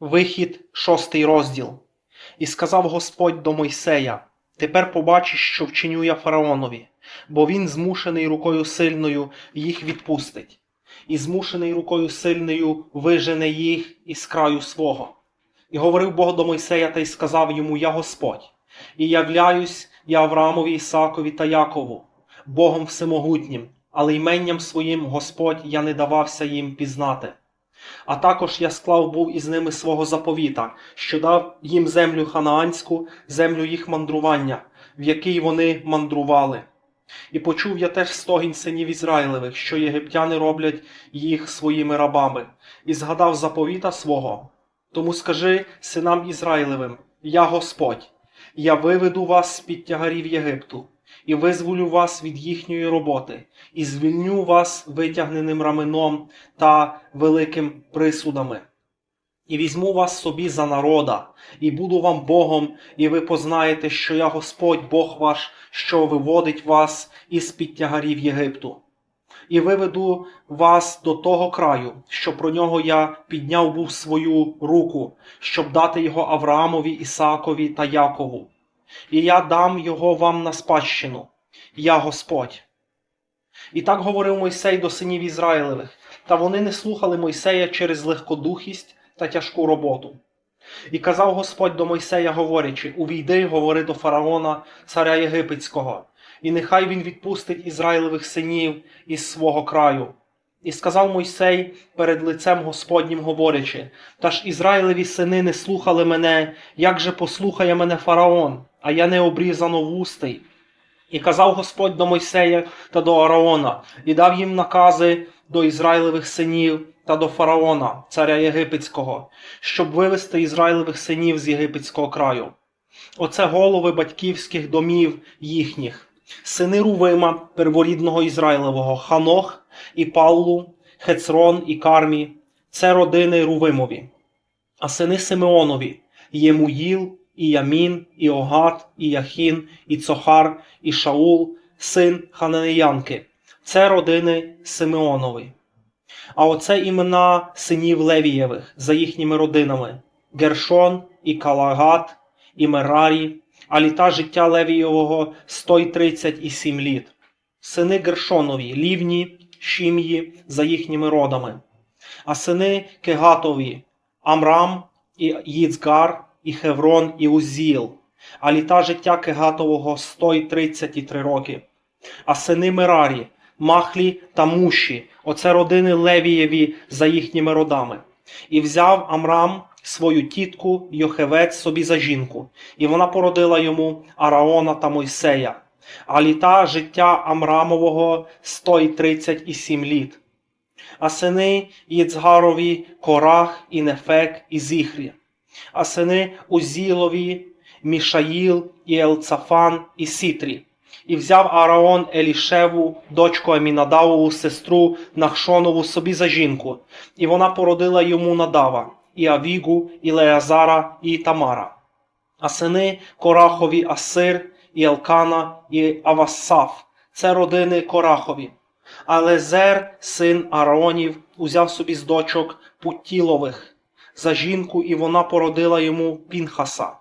Вихід, шостий розділ. І сказав Господь до Мойсея: Тепер побачиш, що вчиню я фараонові, бо він змушений рукою сильною їх відпустить, і змушений рукою сильною вижене їх із краю свого. І говорив Бог до Мойсея та й сказав йому: Я Господь, і являюсь я Авраамові, Ісакові та Якову, Богом Всемогутнім, але іменням своїм Господь я не давався їм пізнати. А також я склав був із ними свого заповіта, що дав їм землю ханаанську, землю їх мандрування, в якій вони мандрували. І почув я теж стогін синів Ізраїлевих, що єгиптяни роблять їх своїми рабами, і згадав заповіта свого. Тому скажи синам Ізраїлевим: Я Господь, я виведу вас з під тягарів Єгипту, і визволю вас від їхньої роботи, і звільню вас витягненим раменом та великим присудами. І візьму вас собі за народа, і буду вам Богом, і ви познаєте, що я Господь Бог ваш, що виводить вас із під тягарів Єгипту. І виведу вас до того краю, що про нього я підняв був свою руку, щоб дати його Авраамові, Ісаакові та Якову. І я дам його вам на спадщину, я Господь. І так говорив Мойсей до синів Ізраїлевих, та вони не слухали Мойсея через легкодухість та тяжку роботу. І казав Господь до Мойсея, говорячи: Увійди, говори до фараона, царя Єгипетського, і нехай він відпустить Ізраїлевих синів із свого краю. І сказав Мойсей перед лицем Господнім, говорячи: Та ж Ізраїлеві сини не слухали мене, як же послухає мене фараон, а я не обрізано вустий. І казав Господь до Мойсея та до Араона, і дав їм накази до Ізраїлевих синів та до фараона, царя Єгипетського, щоб вивести Ізраїлевих синів з єгипетського краю. Оце голови батьківських домів їхніх, сини Рувима, перворідного Ізраїлевого, Ханох і Паулу, Хецрон і Кармі, це родини Рувимові, а сини Симеонові, Ємуїл, і Ямін, і Огат, і Яхін, і Цохар, і Шаул, син Хананеянки. Це родини Симеонові. А оце імена синів Левієвих за їхніми родинами: Гершон, і Калагат, і Мерарі, а літа життя Левієвого 137 літ. Сини Гершонові, Лівні, Шім'ї за їхніми родами, а сини Кегатові, Амрам, і Їцгар, і Хеврон, і Узіл, а літа життя Кегатового 133 роки. А сини Мерарі, Махлі та Муші, оце родини Левієві за їхніми родами. І взяв Амрам свою тітку Йохевець собі за жінку, і вона породила йому Араона та Мойсея. А літа життя Амрамового 137 літ. А сини Їцгарові Корах і Нефек і Зіхрі а сини Узілові, Мішаїл і Елцафан і Сітрі. І взяв Араон Елішеву, дочку Амінадавову, сестру Нахшонову собі за жінку, і вона породила йому Надава, і Авігу, і Леазара, і Тамара. А сини Корахові Асир, і Елкана, і Авасаф це родини Корахові. А Лезер, син Араонів, узяв собі з дочок Путілових за жінку, і вона породила йому Пінхаса.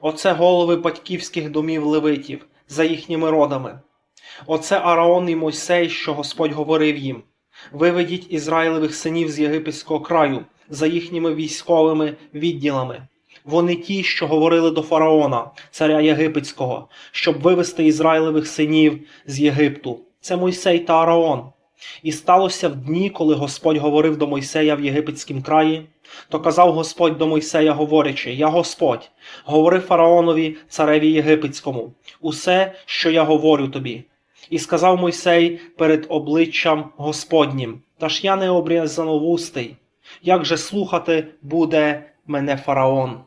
Оце голови батьківських домів левитів за їхніми родами. Оце Араон і Мойсей, що Господь говорив їм: Виведіть Ізраїлевих синів з єгипетського краю за їхніми військовими відділами. Вони ті, що говорили до фараона, царя Єгипетського, щоб вивести Ізраїлевих синів з Єгипту. Це Мойсей та Араон. І сталося в дні, коли Господь говорив до Мойсея в єгипетськім краї, то казав Господь до Мойсея, говорячи: Я Господь, говори фараонові, цареві єгипетському, усе, що я говорю тобі. І сказав Мойсей перед обличчям Господнім: Та ж я не обрізановустий, як же слухати буде мене фараон?